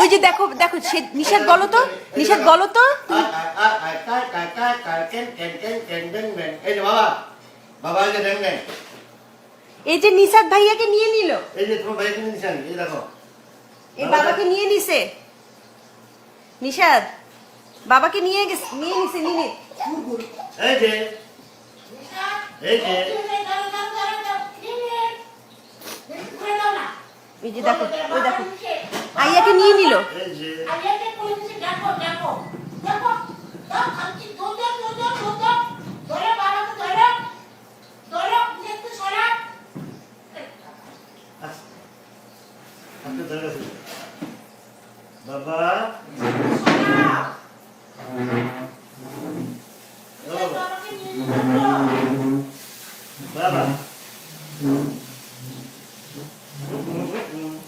ওই যে দেখো দেখো সে নিষাদ বলো তো নিষাদ বলো তো। এই যে নিষাদ ভাইয়াকে নিয়ে নিল। এই যে তোমার ভাই কিনে দিচ্ছেন এই দেখো। এই বাবাকে নিয়ে নিছে। নিষাদ বাবাকে নিয়ে গেছে নিয়ে নিছে নিয়ে। এই যে এই যে এই যে দেখো ওই দেখো। আইয়াকে নিয়ে নিল। বাবা বাবা।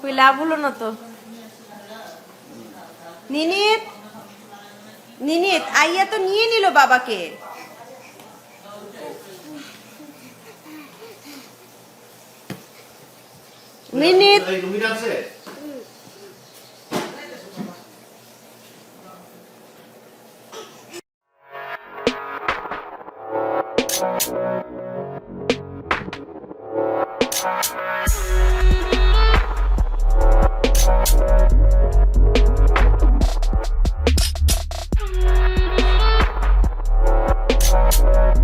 কই লাভ না তো। নিনিত নিনিত আইয়া তো নিয়ে নিল বাবাকে। নিনিত। এই রুমির Música